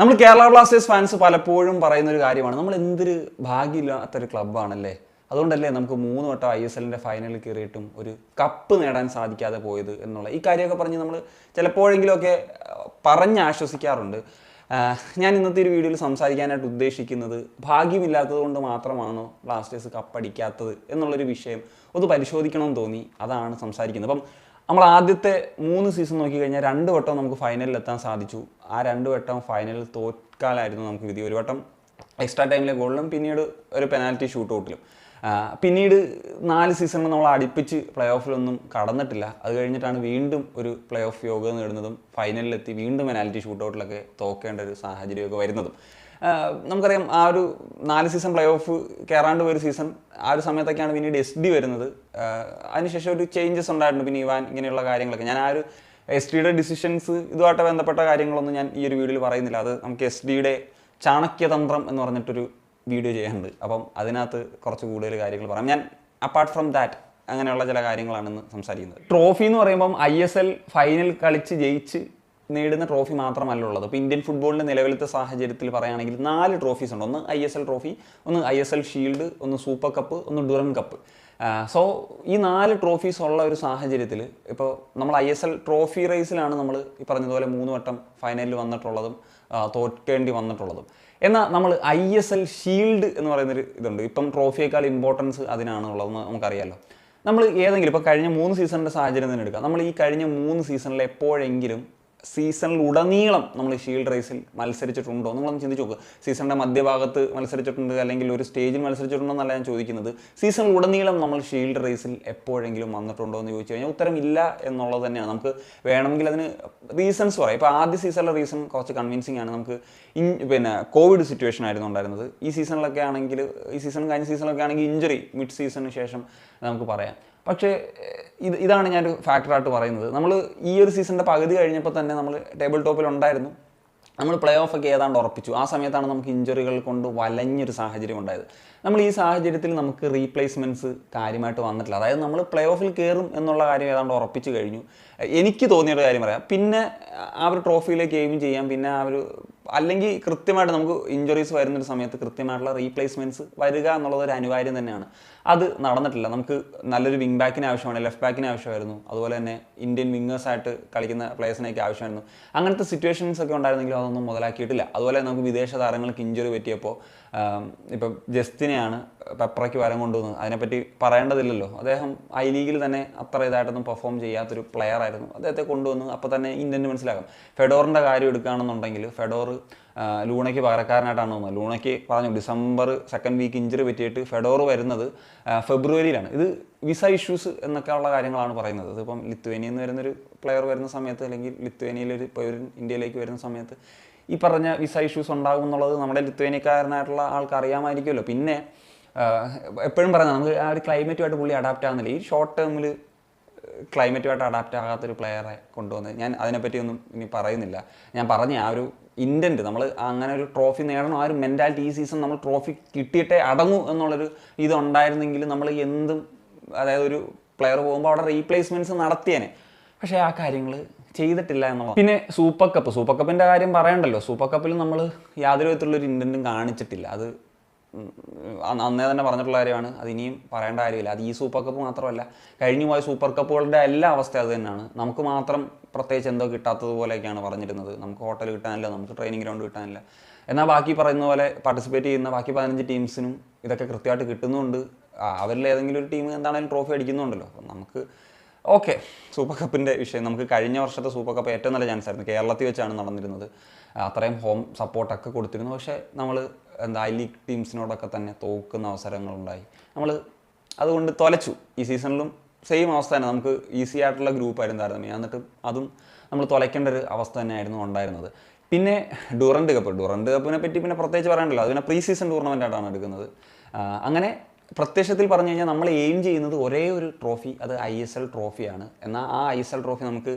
നമ്മൾ Kerala Blasters fans പലപ്പോഴും പറയുന്ന ഒരു കാര്യമാണ്. നമ്മൾ എന്തൊരു ഭാഗ്യമില്ലാത്തൊരു ക്ലബ്ബാണല്ലേ അതുകൊണ്ടല്ലേ നമുക്ക് മൂന്ന് വട്ടം ഐ എസ് എല്ലിന്റെ ഫൈനലിൽ കയറിയിട്ടും ഒരു കപ്പ് നേടാൻ സാധിക്കാതെ പോയത് എന്നുള്ള ഈ കാര്യമൊക്കെ പറഞ്ഞ് നമ്മൾ ചിലപ്പോഴെങ്കിലുമൊക്കെ പറഞ്ഞ് ആശ്വസിക്കാറുണ്ട്. ഞാൻ ഇന്നത്തെ ഒരു വീഡിയോയിൽ സംസാരിക്കാനായിട്ട് ഉദ്ദേശിക്കുന്നത് ഭാഗ്യമില്ലാത്തത് കൊണ്ട് മാത്രമാണോ ബ്ലാസ്റ്റേഴ്സ് കപ്പടിക്കാത്തത് എന്നുള്ളൊരു വിഷയം ഒന്ന് പരിശോധിക്കണമെന്ന് തോന്നി. അതാണ് സംസാരിക്കുന്നത്. അപ്പം നമ്മൾ ആദ്യത്തെ മൂന്ന് സീസൺ നോക്കി കഴിഞ്ഞാൽ രണ്ട് വട്ടം നമുക്ക് ഫൈനലിൽ എത്താൻ സാധിച്ചു. ആ രണ്ട് വട്ടം ഫൈനലിൽ തോൽക്കാലായിരുന്നു നമുക്ക് വിധി. ഒരു വട്ടം എക്സ്ട്രാ ടൈമിലെ ഗോളിലും പിന്നീട് ഒരു പെനാൽറ്റി ഷൂട്ട് ഔട്ടിലും പിന്നീട് നാല് സീസണിൽ നമ്മൾ അടുപ്പിച്ച് പ്ലേ ഓഫിലൊന്നും കടന്നിട്ടില്ല. അത് കഴിഞ്ഞിട്ടാണ് വീണ്ടും ഒരു പ്ലേ ഓഫ് യോഗ നേടുന്നതും ഫൈനലിലെത്തി വീണ്ടും പെനാൽറ്റി ഷൂട്ട് ഔട്ടിലൊക്കെ തോക്കേണ്ട ഒരു സാഹചര്യമൊക്കെ വരുന്നതും. നമുക്കറിയാം ആ ഒരു നാല് സീസൺ പ്ലേ ഓഫ് കയറാണ്ട് പോയൊരു സീസൺ ആ ഒരു സമയത്തൊക്കെയാണ് പിന്നീട് എസ് ഡി വരുന്നത്. അതിനുശേഷം ഒരു ചേഞ്ചസ് ഉണ്ടായിരുന്നു പിന്നെ ഇവാൻ ഇങ്ങനെയുള്ള കാര്യങ്ങളൊക്കെ. ഞാൻ ആ ഒരു എസ് ഡിയുടെ ഡിസിഷൻസ് ഇതുമായിട്ട് ബന്ധപ്പെട്ട കാര്യങ്ങളൊന്നും ഞാൻ ഈ ഒരു വീഡിയോയിൽ പറയുന്നില്ല. അത് നമുക്ക് എസ് ഡിയുടെ ചാണക്യതന്ത്രം എന്ന് പറഞ്ഞിട്ടൊരു വീഡിയോ ചെയ്യാനുണ്ട്. അപ്പം അതിനകത്ത് കുറച്ച് കൂടുതൽ കാര്യങ്ങൾ പറയാം. ഞാൻ അപ്പാർട്ട് ഫ്രം ദാറ്റ് അങ്ങനെയുള്ള ചില കാര്യങ്ങളാണെന്ന് സംസാരിക്കുന്നത്. ട്രോഫി എന്ന് പറയുമ്പം ഐ എസ് എൽ ഫൈനൽ കളിച്ച് ജയിച്ച് നേടുന്ന ട്രോഫി മാത്രമല്ല ഉള്ളത്. ഇപ്പോൾ ഇന്ത്യൻ ഫുട്ബോളിന്റെ നിലവിലത്തെ സാഹചര്യത്തിൽ പറയുകയാണെങ്കിൽ നാല് ട്രോഫീസ് ഉണ്ട്. ഒന്ന് ഐ എസ് എൽ ട്രോഫി ഒന്ന് ഐ എസ് എൽ ഷീൽഡ് ഒന്ന് സൂപ്പർ കപ്പ് ഒന്ന് ഡുറൻ കപ്പ്. സോ ഈ നാല് ട്രോഫീസ് ഉള്ള ഒരു സാഹചര്യത്തിൽ ഇപ്പോൾ നമ്മൾ ഐ എസ് എൽ ട്രോഫി റേസിലാണ് നമ്മൾ ഈ പറഞ്ഞതുപോലെ മൂന്ന് വട്ടം ഫൈനലിൽ വന്നിട്ടുള്ളതും തോറ്റേണ്ടി വന്നിട്ടുള്ളതും. എന്നാൽ നമ്മൾ ഐ എസ് എൽ ഷീൽഡ് എന്ന് പറയുന്നൊരു ഇതുണ്ട്. ഇപ്പം ട്രോഫിയേക്കാൾ ഇമ്പോർട്ടൻസ് അതിനാണുള്ളതെന്ന് നമുക്കറിയാമല്ലോ നമ്മൾ ഏതെങ്കിലും ഇപ്പോൾ കഴിഞ്ഞ മൂന്ന് സീസണിന്റെ സാഹചര്യം തന്നെ എടുക്കാം. നമ്മൾ ഈ കഴിഞ്ഞ മൂന്ന് സീസണിൽ എപ്പോഴെങ്കിലും സീസണിൽ ഉടനീളം നമ്മൾ ഷീൽഡ് റേസിൽ മത്സരിച്ചിട്ടുണ്ടോ നിങ്ങളൊന്ന് ചിന്തിച്ച് നോക്കുക സീസണിന്റെ മധ്യഭാഗത്ത് മത്സരിച്ചിട്ടുണ്ട് അല്ലെങ്കിൽ ഒരു സ്റ്റേജിൽ മത്സരിച്ചിട്ടുണ്ടോ എന്നല്ല ഞാൻ ചോദിക്കുന്നത്. സീസണിൽ ഉടനീളം നമ്മൾ ഷീൽഡ് റേസിൽ എപ്പോഴെങ്കിലും വന്നിട്ടുണ്ടോ എന്ന് ചോദിച്ചു കഴിഞ്ഞാൽ ഉത്തരം ഇല്ല എന്നുള്ളത് തന്നെയാണ്. നമുക്ക് വേണമെങ്കിൽ അതിന് റീസൺസ് പറയാം. ഇപ്പോൾ ആദ്യ സീസണിലെ റീസൺ കുറച്ച് കൺവിൻസിങ് ആണ്. നമുക്ക് പിന്നെ കോവിഡ് സിറ്റുവേഷൻ ആയിരുന്നു ഉണ്ടായിരുന്നത്. ഈ സീസണിലൊക്കെ ആണെങ്കിൽ ഈ സീസൺ കഴിഞ്ഞ സീസണിലൊക്കെ ആണെങ്കിൽ ഇഞ്ചറി മിഡ് സീസണിന് ശേഷം നമുക്ക് പറയാം. പക്ഷേ ഇത് ഇതാണ് ഞാനൊരു ഫാക്ടറായിട്ട് പറയുന്നത്. നമ്മൾ ഈ ഒരു സീസണിന്റെ പകുതി കഴിഞ്ഞപ്പോൾ തന്നെ നമ്മൾ ടേബിൾ ടോപ്പിൽ ഉണ്ടായിരുന്നു. നമ്മൾ പ്ലേ ഓഫ് ഒക്കെ ഏതാണ്ട് ഉറപ്പിച്ചു. ആ സമയത്താണ് നമുക്ക് ഇഞ്ചുറികൾ കൊണ്ട് വലഞ്ഞൊരു സാഹചര്യം ഉണ്ടായത്. നമ്മൾ ഈ സാഹചര്യത്തിൽ നമുക്ക് റീപ്ലേസ്മെന്റ്സ് കാര്യമായിട്ട് വന്നിട്ടില്ല. അതായത് നമ്മൾ പ്ലേ ഓഫിൽ കയറും എന്നുള്ള കാര്യം ഏതാണ്ട് ഉറപ്പിച്ചു കഴിഞ്ഞു. എനിക്ക് തോന്നിയൊരു കാര്യം പറയാം. പിന്നെ ആ ഒരു ട്രോഫിയിലേക്ക് എയിം ചെയ്യാം. പിന്നെ ആ ഒരു അല്ലെങ്കിൽ കൃത്യമായിട്ട് നമുക്ക് ഇഞ്ചുറീസ് വരുന്നൊരു സമയത്ത് കൃത്യമായിട്ടുള്ള റീപ്ലേസ്മെന്റ്സ് വരിക എന്നുള്ളത് ഒരു അനിവാര്യം തന്നെയാണ്. അത് നടന്നിട്ടില്ല. നമുക്ക് നല്ലൊരു വിങ് ബാക്കിന് ആവശ്യമാണ് ലെഫ്റ്റ് ബാക്കിന് ആവശ്യമായിരുന്നു. അതുപോലെ തന്നെ ഇന്ത്യൻ വിങ്ങേഴ്സായിട്ട് കളിക്കുന്ന പ്ലേയേഴ്സിനൊക്കെ ആവശ്യമായിരുന്നു. അങ്ങനത്തെ സിറ്റുവേഷൻസ് ഒക്കെ ഉണ്ടായിരുന്നെങ്കിലും അതൊന്നും മുതലാക്കിയിട്ടില്ല. അതുപോലെ നമുക്ക് വിദേശ താരങ്ങൾക്ക് ഇഞ്ചുറി പറ്റിയപ്പോൾ ഇപ്പം ജസ്റ്റിനെയാണ് പെപ്രയ്ക്ക് വരം കൊണ്ടുവന്നത്. അതിനെപ്പറ്റി പറയേണ്ടതില്ലല്ലോ. അദ്ദേഹം ഐ ലീഗിൽ തന്നെ അത്ര ഇതായിട്ടൊന്നും പെർഫോം ചെയ്യാത്തൊരു പ്ലെയർ ആയിരുന്നു. അദ്ദേഹത്തെ കൊണ്ടുവന്നു അപ്പോൾ തന്നെ ഇന്ത്യന് മനസ്സിലാക്കാം. ഫെഡോറിന്റെ കാര്യം എടുക്കുകയാണെന്നുണ്ടെങ്കിൽ ഫെഡോർ ലൂണയ്ക്ക് പകരക്കാരനായിട്ടാണ് തോന്നുന്നത്. ലൂണയ്ക്ക് പറഞ്ഞു ഡിസംബർ സെക്കൻഡ് വീക്ക് ഇഞ്ചറി പറ്റിയിട്ട് ഫെഡോർ വരുന്നത് ഫെബ്രുവരിയിലാണ്. ഇത് വിസ ഇഷ്യൂസ് എന്നൊക്കെ ഉള്ള കാര്യങ്ങളാണ് പറയുന്നത്. ഇതിപ്പം ലിത്വേനിയിൽ നിന്ന് വരുന്നൊരു പ്ലെയർ വരുന്ന സമയത്ത് അല്ലെങ്കിൽ ലിത്വേനിയയിൽ ഒരു പൗരൻ ഇന്ത്യയിലേക്ക് വരുന്ന സമയത്ത് ഈ പറഞ്ഞ വിസ ഇഷ്യൂസ് ഉണ്ടാകും എന്നുള്ളത് നമ്മുടെ ലിത്വേനിയക്കാരനായിട്ടുള്ള ആൾക്ക് അറിയാമായിരിക്കുമല്ലോ. പിന്നെ എപ്പോഴും പറയുന്നത് നമുക്ക് ആ ഒരു ക്ലൈമറ്റുമായിട്ട് പുള്ളി അഡാപ്റ്റ് ആകുന്നില്ല ഈ ഷോർട്ട് ടേമിൽ ക്ലൈമറ്റുമായിട്ട് അഡാപ്റ്റ് ആകാത്തൊരു പ്ലെയറെ കൊണ്ടുവന്ന് ഞാൻ അതിനെപ്പറ്റിയൊന്നും ഇനി പറയുന്നില്ല. ഞാൻ പറഞ്ഞ ആ ഒരു ഇന്റന്റ് നമ്മൾ അങ്ങനെ ഒരു ട്രോഫി നേടണം ആ ഒരു മെന്റാലിറ്റി ഈ സീസൺ നമ്മൾ ട്രോഫി കിട്ടിയിട്ടേ അടങ്ങൂ എന്നുള്ളൊരു ഇതുണ്ടായിരുന്നെങ്കിൽ നമ്മൾ എന്തും അതായത് ഒരു പ്ലെയർ പോകുമ്പോൾ അവിടെ റീപ്ലേസ്മെന്റ്സ് നടത്തിയേനെ. പക്ഷേ ആ കാര്യങ്ങൾ ചെയ്തിട്ടില്ല എന്നുള്ളത് പിന്നെ സൂപ്പർ കപ്പ് സൂപ്പർ കപ്പിന്റെ കാര്യം പറയണ്ടല്ലോ. സൂപ്പർ കപ്പിൽ നമ്മൾ യാതൊരു വിധത്തിലുള്ളൊരു ഇന്റന്റും കാണിച്ചിട്ടില്ല. അത് അന്ന് തന്നെ പറഞ്ഞിട്ടുള്ള കാര്യമാണ്. അത് ഇനിയും പറയേണ്ട കാര്യമില്ല. അത് ഈ സൂപ്പർ കപ്പ് മാത്രമല്ല. കഴിഞ്ഞു പോയ സൂപ്പർ കപ്പുകളുടെ എല്ലാ അവസ്ഥ അത് തന്നെയാണ്. നമുക്ക് മാത്രം പ്രത്യേകിച്ച് എന്തോ കിട്ടാത്തതുപോലെയൊക്കെയാണ് പറഞ്ഞിരുന്നത്. നമുക്ക് ഹോട്ടൽ കിട്ടാനില്ല നമുക്ക് ട്രെയിനിങ് ഗ്രൗണ്ട് കിട്ടാനില്ല. എന്നാൽ ബാക്കി പറയുന്ന പോലെ പാർട്ടിസിപ്പേറ്റ് ചെയ്യുന്ന ബാക്കി പതിനഞ്ച് ടീംസിനും ഇതൊക്കെ കൃത്യമായിട്ട് കിട്ടുന്നുണ്ട്. അവരിൽ ഏതെങ്കിലും ഒരു ടീം എന്താണെങ്കിലും ട്രോഫി അടിക്കുന്നുണ്ടല്ലോ. അപ്പം നമുക്ക് ഓക്കെ സൂപ്പർ കപ്പിന്റെ വിഷയം. നമുക്ക് കഴിഞ്ഞ വർഷത്തെ സൂപ്പർ കപ്പ് ഏറ്റവും നല്ല ചാൻസ് ആയിരുന്നു. കേരളത്തിൽ വെച്ചാണ് നടന്നിരുന്നത്. അത്രയും ഹോം സപ്പോർട്ടൊക്കെ കൊടുത്തിരുന്നു. പക്ഷേ നമ്മൾ എന്താ ഐ ലീഗ് ടീംസിനോടൊക്കെ തന്നെ തോക്കുന്ന അവസരങ്ങളുണ്ടായി. നമ്മൾ അതുകൊണ്ട് തൊലച്ചു. ഈ സീസണിലും സെയിം അവസ്ഥ തന്നെ. നമുക്ക് ഈസി ആയിട്ടുള്ള ഗ്രൂപ്പായിരുന്നു താരതമ്യം എന്നിട്ട് അതും നമ്മൾ തുലയ്ക്കേണ്ട ഒരു അവസ്ഥ തന്നെയായിരുന്നു ഉണ്ടായിരുന്നത്. പിന്നെ ഡുറൻഡ് കപ്പ് ഡുറൻഡ് കപ്പിനെ പറ്റി പിന്നെ പ്രത്യേകിച്ച് പറയണ്ടല്ലോ. അതിനെ പ്രീ സീസൺ ടൂർണമെന്റ് ആയിട്ടാണ് എടുക്കുന്നത്. അങ്ങനെ പ്രത്യക്ഷത്തിൽ പറഞ്ഞു കഴിഞ്ഞാൽ നമ്മൾ എയിം ചെയ്യുന്നത് ഒരേ ഒരു ട്രോഫി അത് ഐ എസ് എൽ ട്രോഫിയാണ് എന്നാൽ ആ ഐ എസ് എൽ ട്രോഫി നമുക്ക്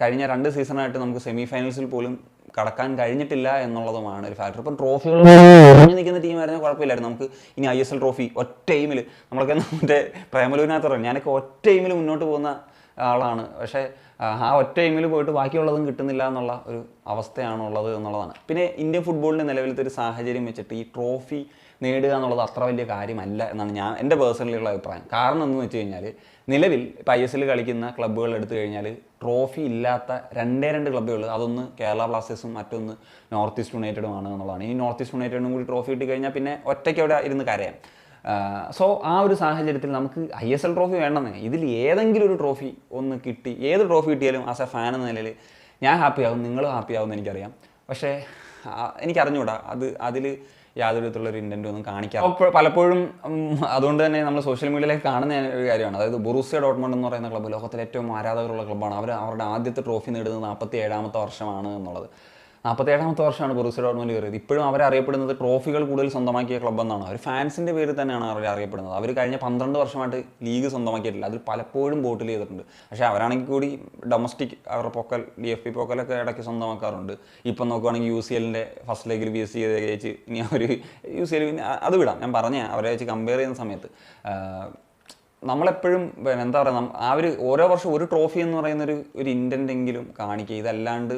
കഴിഞ്ഞ രണ്ട് സീസണായിട്ട് നമുക്ക് സെമി ഫൈനൽസിൽ പോലും കടക്കാൻ കഴിഞ്ഞിട്ടില്ല എന്നുള്ളതുമാണ് ഒരു ഫാക്ടർ ഇപ്പം ട്രോഫികൾ കുറഞ്ഞു നിൽക്കുന്ന ടീമായിരുന്നു കുഴപ്പമില്ലായിരുന്നു. നമുക്ക് ഇനി ഐ എസ് എൽ ട്രോഫി ഒറ്റ ടൈമിൽ നമ്മളൊക്കെ മറ്റേ പ്രേമലൂരിനകത്ത് പറഞ്ഞു ഞാനൊക്കെ ഒറ്റ ടൈമിൽ മുന്നോട്ട് പോകുന്ന ആളാണ്. പക്ഷേ ആ, ഒറ്റ ടൈമിൽ പോയിട്ട് ബാക്കിയുള്ളതും കിട്ടുന്നില്ല എന്നുള്ള ഒരു അവസ്ഥയാണുള്ളത് എന്നുള്ളതാണ്. പിന്നെ ഇന്ത്യൻ ഫുട്ബോളിന്റെ നിലവിലത്തെ ഒരു സാഹചര്യം വെച്ചിട്ട് ഈ ട്രോഫി നേടുക എന്നുള്ളത് അത്ര വലിയ കാര്യമല്ല എന്നാണ് ഞാൻ എന്റെ പേഴ്സണലിയുള്ള അഭിപ്രായം. കാരണം എന്ന് വെച്ച് കഴിഞ്ഞാൽ നിലവിൽ ഇപ്പോൾ ഐ എസ് എൽ കളിക്കുന്ന ക്ലബ്ബുകൾ എടുത്തു കഴിഞ്ഞാൽ ട്രോഫി ഇല്ലാത്ത രണ്ടേ രണ്ട് ക്ലബ്ബുകൾ അതൊന്ന് കേരള ബ്ലാസ്റ്റേഴ്സും മറ്റൊന്ന് നോർത്ത് ഈസ്റ്റ് യുണൈറ്റഡും ആണ് എന്നുള്ളതാണ്. ഈ നോർത്ത് ഈസ്റ്റ് യുണൈറ്റഡും കൂടി ട്രോഫി കിട്ടി കഴിഞ്ഞാൽ പിന്നെ ഒറ്റയ്ക്ക് അവിടെ ഇരുന്ന് കരയാം. സോ ആ ഒരു സാഹചര്യത്തിൽ നമുക്ക് ഐ എസ് എൽ ട്രോഫി വേണമെന്ന്. ഇതിൽ ഏതെങ്കിലും ഒരു ട്രോഫി ഒന്ന് കിട്ടി ഏത് ട്രോഫി കിട്ടിയാലും ആസ് എ ഫാൻ എന്ന നിലയിൽ ഞാൻ ഹാപ്പി നിങ്ങളും നിങ്ങൾ ഹാപ്പി ആവും എന്ന് എനിക്കറിയാം. പക്ഷേ എനിക്കറിഞ്ഞൂടാ അത് അതിൽ യാതൊരു വിധത്തിലുള്ള ഒരു ഇന്റന്റും ഒന്നും കാണിക്കാം അപ്പോൾ പലപ്പോഴും അതുകൊണ്ട് തന്നെ നമ്മൾ സോഷ്യൽ മീഡിയയിലേക്ക് കാണുന്ന ഒരു കാര്യമാണ്. അതായത് ബൊറൂസിയ ഡോട്ട്മണ്ട് എന്ന് പറയുന്ന ക്ലബ്ബ് ലോകത്തിലെ ഏറ്റവും ആരാധകരുള്ള ക്ലബ്ബാണ് അവർ അവരുടെ ആദ്യത്തെ ട്രോഫി നേടുന്നത് നാൽപ്പത്തി ഏഴാമത്തെ വർഷമാണ് എന്നുള്ളത്. നാൽപ്പത്തി ഏഴാമത്തെ വർഷമാണ് ബൊറൂസിയ ഡോട്ട്മെന്റ് കയറിയത്. ഇപ്പോഴും അറിയപ്പെടുന്നത് ട്രോഫികൾ കൂടുതൽ സ്വന്തമാക്കിയ ക്ലബ്ബ് എന്നാണ് അവർ ഫാൻസിന്റെ പേരിൽ തന്നെയാണ് അവർ അറിയപ്പെടുന്നത്. അവർ കഴിഞ്ഞ പന്ത്രണ്ട് വർഷമായിട്ട് ലീഗ് സ്വന്തമാക്കിയിട്ടില്ല. അതിൽ പലപ്പോഴും ബോട്ടിൽ ചെയ്തിട്ടുണ്ട്. പക്ഷേ അവരാണെങ്കിൽ കൂടി ഡൊമസ്റ്റിക് അവരുടെ പൊക്കൽ ഡി എഫ് പി പൊക്കലൊക്കെ ഇടയ്ക്ക് സ്വന്തമാക്കാറുണ്ട്. ഇപ്പം നോക്കുവാണെങ്കിൽ യു സി എല്ലിന്റെ ഫസ്റ്റ് ലെഗിൽ ബി എസ് സി ജയിച്ച് ഇനി അവർ യു സി എൽ അത് വിടാം. ഞാൻ പറഞ്ഞ അവരെ വെച്ച് കമ്പയർ ചെയ്യുന്ന സമയത്ത് നമ്മളെപ്പോഴും പിന്നെ എന്താ പറയുക ആ ഒരു ഓരോ വർഷം ഒരു ട്രോഫി എന്ന് പറയുന്ന ഒരു ഒരു ഇന്റന്റ് എങ്കിലും കാണിക്കുക. ഇതല്ലാണ്ട്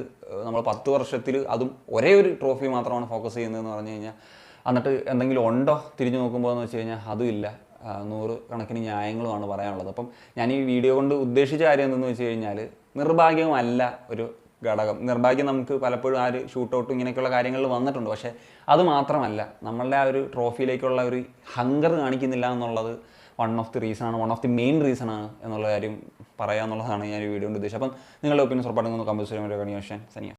നമ്മൾ പത്ത് വർഷത്തിൽ അതും ഒരേ ഒരു ട്രോഫി മാത്രമാണ് ഫോക്കസ് ചെയ്യുന്നതെന്ന് പറഞ്ഞു കഴിഞ്ഞാൽ എന്നിട്ട് എന്തെങ്കിലും ഉണ്ടോ തിരിഞ്ഞു നോക്കുമ്പോൾ എന്ന് വെച്ച് കഴിഞ്ഞാൽ അതും ഇല്ല നൂറ് കണക്കിന് ന്യായങ്ങളുമാണ് പറയാനുള്ളത്. അപ്പം ഞാൻ ഈ വീഡിയോ കൊണ്ട് ഉദ്ദേശിച്ച കാര്യം എന്തെന്ന് വെച്ച് കഴിഞ്ഞാൽ നിർഭാഗ്യമല്ല ഒരു ഘടകം. നിർഭാഗ്യം നമുക്ക് പലപ്പോഴും ആ ഒരു ഷൂട്ടൗട്ടും ഇങ്ങനെയൊക്കെയുള്ള കാര്യങ്ങളിൽ വന്നിട്ടുണ്ട്. പക്ഷേ അത് മാത്രമല്ല നമ്മളുടെ ആ ഒരു ട്രോഫിയിലേക്കുള്ള ഒരു ഹങ്കർ കാണിക്കുന്നില്ല എന്നുള്ളത് ഓഫ് ദി റീസൺ ആണ് one of the main reason ആണ് എന്നുള്ള കാര്യം പറയാന്നുള്ളതാണ് ഞാൻ ഈ വീഡിയോ കൊണ്ട് ഉദ്ദേശിച്ചത്. അപ്പം നിങ്ങളുടെ ഒപ്പീനിയൻ ഉറപ്പായിട്ടും ഒന്ന് കമ്പൽസറി സനിയ